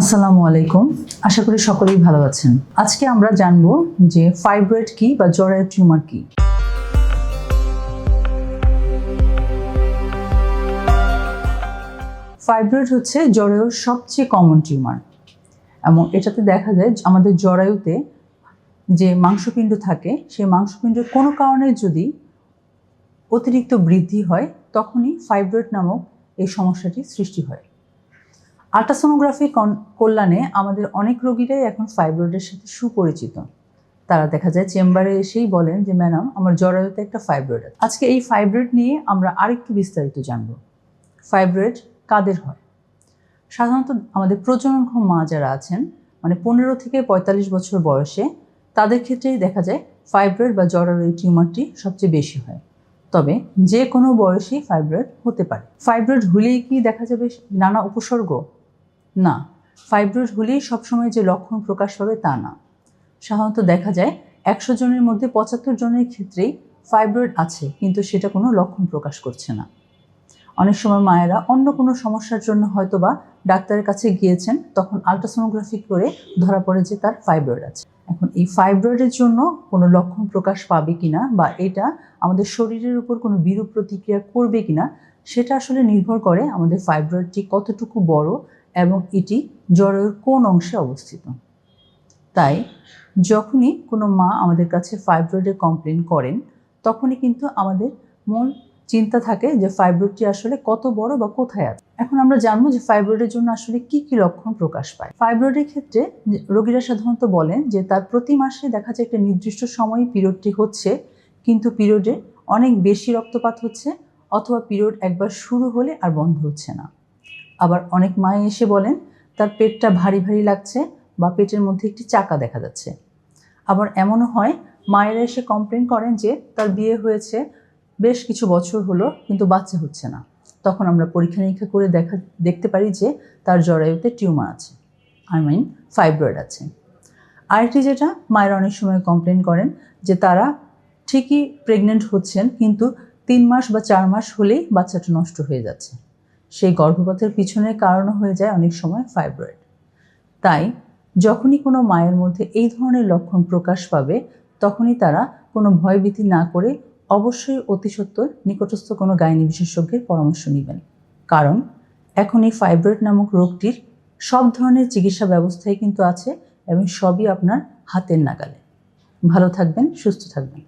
আসসালামু আলাইকুম। আশা করি সকলেই ভালো আছেন। আজকে আমরা জানব যে ফাইব্রয়েড কি বা জরায়ু টিউমার কি। ফাইব্রয়েড হচ্ছে জরায়ুর সবচেয়ে কমন টিউমার এবং এটাতে দেখা যায় আমাদের জরায়ুতে যে মাংসপিণ্ড থাকে, সেই মাংসপিণ্ডের কোনো কারণে যদি অতিরিক্ত বৃদ্ধি হয়, তখনই ফাইব্রয়েড নামক এই সমস্যাটি সৃষ্টি হয়। আল্ট্রাসোনোগ্রাফি কল্যাণে আমাদের অনেক রোগীরাই এখন ফাইব্রয়েডের সাথে সুপরিচিত। তারা দেখা যায় চেম্বারে এসেই বলেন যে, ম্যাডাম, আমার জরায়ুতে একটা ফাইব্রয়েড আছে। আজকে এই ফাইব্রয়েড নিয়ে আমরা আরেকটু বিস্তারিত জানব। ফাইব্রয়েড কাদের হয়? সাধারণত আমাদের প্রজননক্ষম মা যারা আছেন মানে পনেরো থেকে পঁয়তাল্লিশ বছর বয়সে, তাদের ক্ষেত্রেই দেখা যায় ফাইব্রয়েড বা জরায়ু টিউমারটি সবচেয়ে বেশি হয়। তবে যে কোনো বয়সেই ফাইব্রয়েড হতে পারে। ফাইব্রয়েড হলেই কি দেখা যাবে? নানা উপসর্গ। না ফাইব্রয়েড হলেই সবসময় যে লক্ষণ প্রকাশ পাবে তা না। সাধারণত দেখা যায় একশো জনের মধ্যে পঁচাত্তর জনের ক্ষেত্রেই ফাইব্রয়েড আছে, কিন্তু সেটা কোনো লক্ষণ প্রকাশ করছে না। অনেক সময় মায়েরা অন্য কোনো সমস্যার জন্য হয়তো বা ডাক্তারের কাছে গিয়েছেন, তখন আলট্রাসোনোগ্রাফি করে ধরা পড়ে যে তার ফাইব্রয়েড আছে। এখন এই ফাইব্রয়েডের জন্য কোনো লক্ষণ প্রকাশ পাবে কিনা বা এটা আমাদের শরীরের উপর কোনো বিরূপ প্রতিক্রিয়া করবে কিনা, সেটা আসলে নির্ভর করে আমাদের ফাইব্রয়েডটি কতটুকু বড় এবং এটি জ্বরের কোন অংশে অবস্থিত। তাই, যখনই কোনো মা আমাদের কাছে ফাইব্রয়েডের কমপ্লেন করেন, তখনই কিন্তু আমাদের মূল চিন্তা থাকে যে ফাইব্রয়েডটি আসলে কত বড় বা কোথায় আছে। এখন আমরা জানব যে ফাইব্রয়েডের জন্য আসলে কি কি লক্ষণ প্রকাশ পায়। ফাইব্রয়েডের ক্ষেত্রে রোগীরা সাধারণত বলেন যে তার প্রতি মাসে দেখা যায় একটা নির্দিষ্ট সময় পিরিয়ডটি হচ্ছে, কিন্তু পিরিয়ডে অনেক বেশি রক্তপাত হচ্ছে, অথবা পিরিয়ড একবার শুরু হলে আর বন্ধ হচ্ছে না। আবার অনেক মায়ে এসে বলেন, তার পেটটা ভারী ভারী লাগছে বা পেটের মধ্যে একটি চাকা দেখা যাচ্ছে। আবার এমনও হয়, মায়েরা এসে কমপ্লেন করেন যে তার বিয়ে হয়েছে বেশ কিছু বছর হলো, কিন্তু বাচ্চা হচ্ছে না। তখন আমরা পরীক্ষা নিরীক্ষা করে দেখা, দেখতে পারি যে তার জরায়ুতে টিউমার আছে, আই মিন ফাইব্রয়েড আছে। আরেকটি যেটা, মায়েরা অনেক সময় কমপ্লেন করেন যে তারা ঠিকই প্রেগনেন্ট হচ্ছেন, কিন্তু তিন মাস বা চার মাস হলেই বাচ্চাটা নষ্ট হয়ে যাচ্ছে। সেই গর্ভপাতের পিছনের কারণ হয়ে যায় অনেক সময় ফাইব্রয়েড তাই যখনই কোনো মায়ের মধ্যে এই ধরনের লক্ষণ প্রকাশ পাবে, তখনই তারা কোনো ভয়ভীতি না করে অবশ্যই অতি সত্বর নিকটস্থ কোনো গাইনি বিশেষজ্ঞের পরামর্শ নেবেন। কারণ এখন এই ফাইব্রয়েড নামক রোগটির সব ধরনের চিকিৎসা ব্যবস্থাই কিন্তু আছে এবং সবই আপনার হাতের নাগালে। ভালো থাকবেন, সুস্থ থাকবেন।